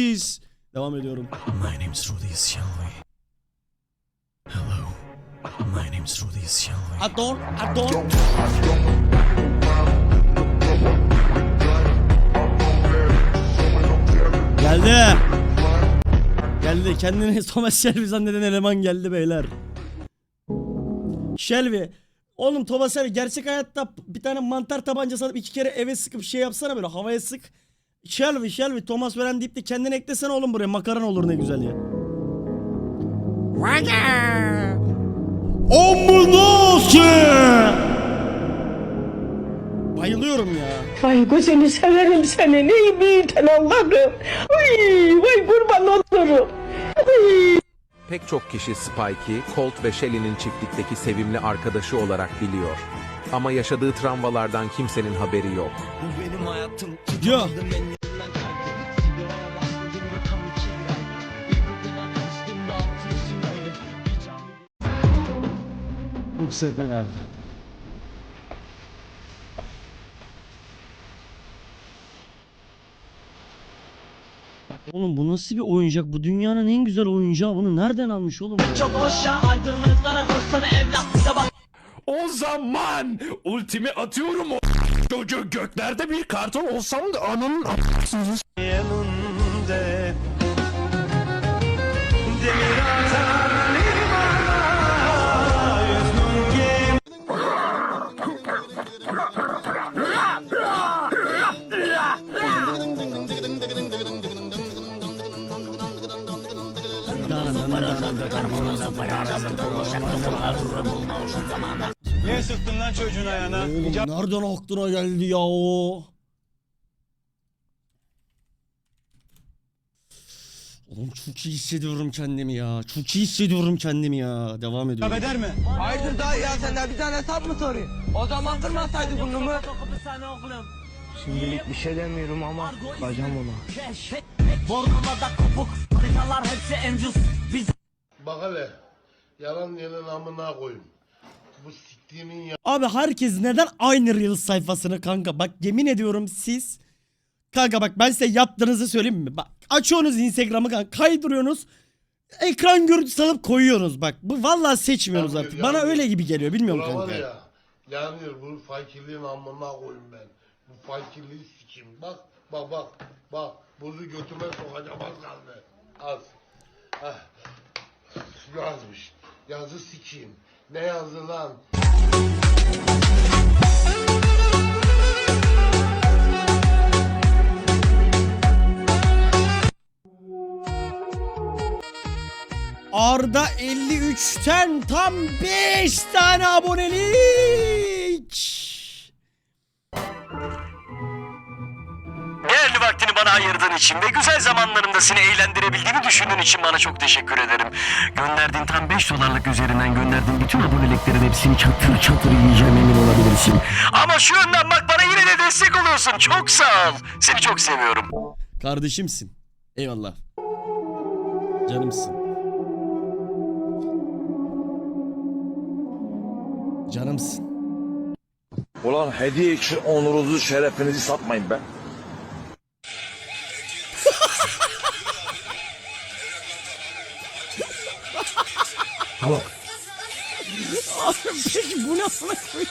Rudy's. Devam ediyorum. My name's Rudy Shelby. Hello. My name's Rudy Shelby. Adon, Adon. Geldi. Geldi. Kendini Thomas Shelby zanneden eleman geldi beyler. Shelby. Oğlum Thomas Shelby gerçek hayatta bir tane mantar tabancası alıp iki kere eve sıkıp şey yapsana böyle havaya sık. Shelby Shelby Thomas veren deyip de kendini eklesene oğlum buraya makaran olur ne güzel ya. Ambulansı! Bayılıyorum ya. Vay gözünü severim seni. Ne büyüten Allah'ım. Vay, vay kurban olurum. Vay. Pek çok kişi Spike'i, Colt ve Shelly'nin çiftlikteki sevimli arkadaşı olarak biliyor. Ama yaşadığı travmalardan kimsenin haberi yok. Yo. Bu sefer abi. Oğlum bu nasıl bir oyuncak? Bu dünyanın en güzel oyuncağı. Bunu nereden almış oğlum? O zaman ultimi atıyorum o çocuğu göklerde bir karton olsam da ananın a- yanında. Demir atar çocuğun ayağına? Oğlum nereden aklına geldi ya o? Oğlum çok iyi hissediyorum kendimi ya. Çok iyi hissediyorum kendimi ya. Devam ediyorum. Eder mi? Hayırdır dayı ya senden bir tane hesap mı soruyor? O zaman kırmasaydı burnumu. Şimdilik bir şey demiyorum ama bacağım ona. Bak hele. Yalan yerin amına koyayım. Bu siktiğimin ya. Abi herkes neden aynı Reels sayfasını kanka? Bak yemin ediyorum siz Kanka bak ben size yaptığınızı söyleyeyim mi? Bak açıyorsunuz Instagram'ı kanka kaydırıyorsunuz. Ekran görüntüsü alıp koyuyorsunuz bak. Bu vallahi seçmiyoruz Yanıyor, artık. Bana yanıyor. öyle gibi geliyor bilmiyorum Bura var kanka. ya. Yanıyor bu fakirliğin amına koyayım ben. Bu fakirliği sikeyim. Bak bak bak. Bak. Buzu götüme sokacağım az kaldı. Az. Ah. Yazmış. Yazı sikeyim. Ne yazı lan? Arda 53'ten tam 5 tane abonelik. Bana ayırdığın için ve güzel zamanlarımda seni eğlendirebildiğimi düşündüğün için bana çok teşekkür ederim. Gönderdiğin tam 5 dolarlık üzerinden gönderdiğin bütün aboneliklerin hepsini çatır çatır yiyeceğim emin olabilirsin. Ama şu yönden bak bana yine de destek oluyorsun. Çok sağ ol. Seni çok seviyorum. Kardeşimsin. Eyvallah. Canımsın. Canımsın. Ulan hediye için onurunuzu şerefinizi satmayın be. Peki bu koyayım?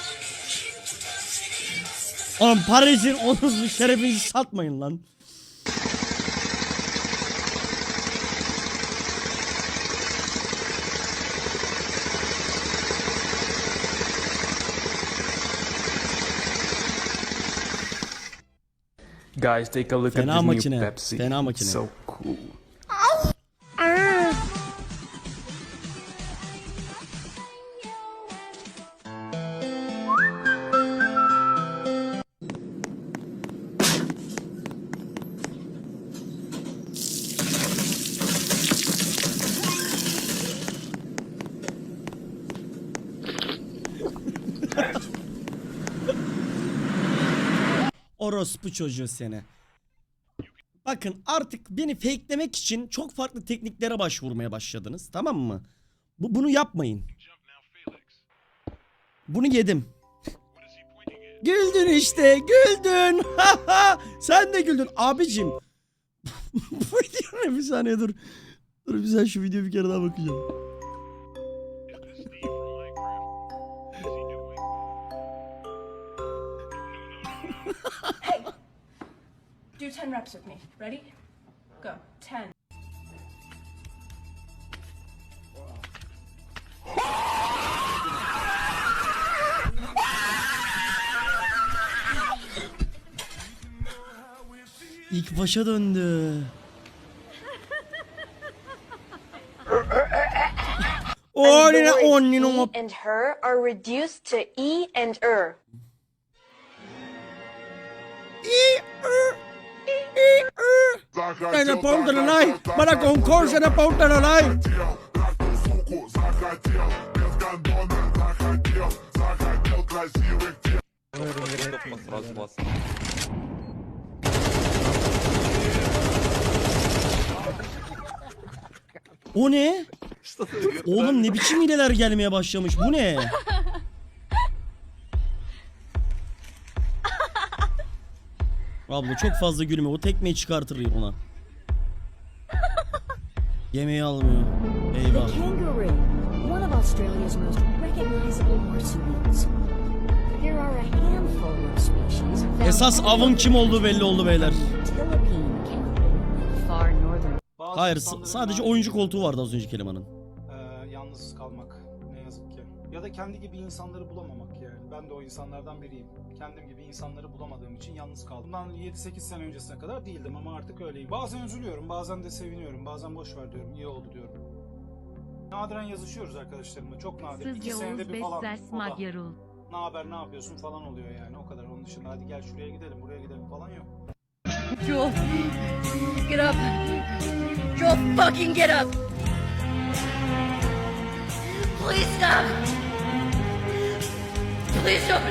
Oğlum para için onurunuzu şerefinizi satmayın lan. Guys, take a look Fena makine. Fena makine. cool. Orospu çocuğu seni. Bakın artık beni fakelemek için çok farklı tekniklere başvurmaya başladınız. Tamam mı? Bu, bunu yapmayın. Bunu yedim. güldün işte güldün. Sen de güldün abicim. Bu video ne? Bir saniye dur. Dur bir saniye şu videoya bir kere daha bakacağım. Do 10 reps with me. Ready? Go. 10. İlk başa döndü. O ne o ne o and her are reduced to e and er. Sen apunta na nai, para concorso na ponta na nai. O ne? Oğlum ne biçim hileler gelmeye başlamış. Bu ne? Abla çok fazla gülme. O tekmeyi çıkartır ona. Yemeği almıyor. Eyvah. Kangaroo, one of Australia's most recognizable marsupials. There are a handful of species. found Esas avın kim olduğu belli oldu beyler. Hayır sadece oyuncu koltuğu vardı az önceki elemanın. Ee, yalnız kalmak ne yazık ki. Ya da kendi gibi insanları bulamamak yani. Ben de o insanlardan biriyim. Kendim gibi insanları bulamadığım için yalnız kaldım. Bundan 7-8 sene öncesine kadar değildim ama artık öyleyim. Bazen üzülüyorum, bazen de seviniyorum, bazen boş ver diyorum, iyi oldu diyorum. Nadiren yazışıyoruz arkadaşlarımla, çok nadir. İki senede bir falan. Da. Ne haber, ne yapıyorsun falan oluyor yani o kadar. Onun dışında hadi gel şuraya gidelim, buraya gidelim falan yok. Joel, get up. Joel, fucking get up. Please stop. Please don't.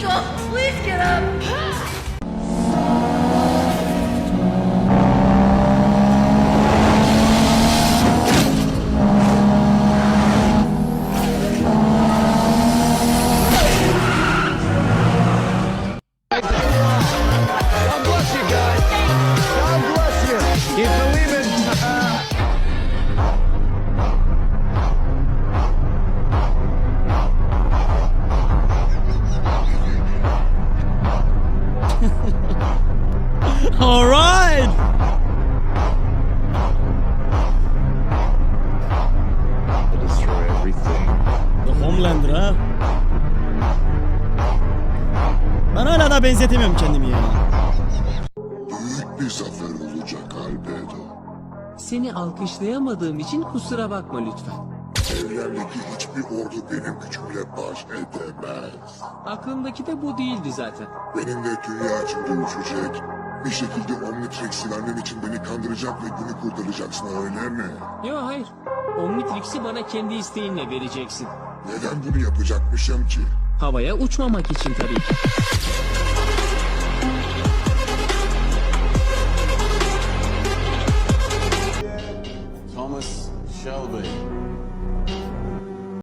Joel, please get up. Homelander ha. Ben hala da benzetemiyorum kendimi ya. Büyük bir zafer olacak Albedo. Seni alkışlayamadığım için kusura bakma lütfen. Evrendeki hiçbir ordu benim gücümle baş edemez. Aklımdaki de bu değildi zaten. Benimle dünya için dövüşecek. Bir şekilde Omnitrix'i vermem için beni kandıracak ve günü kurtaracaksın öyle mi? Yo hayır. Omnitrix'i bana kendi isteğinle vereceksin. Neden bunu yapacakmışım ki? Havaya uçmamak için tabii ki.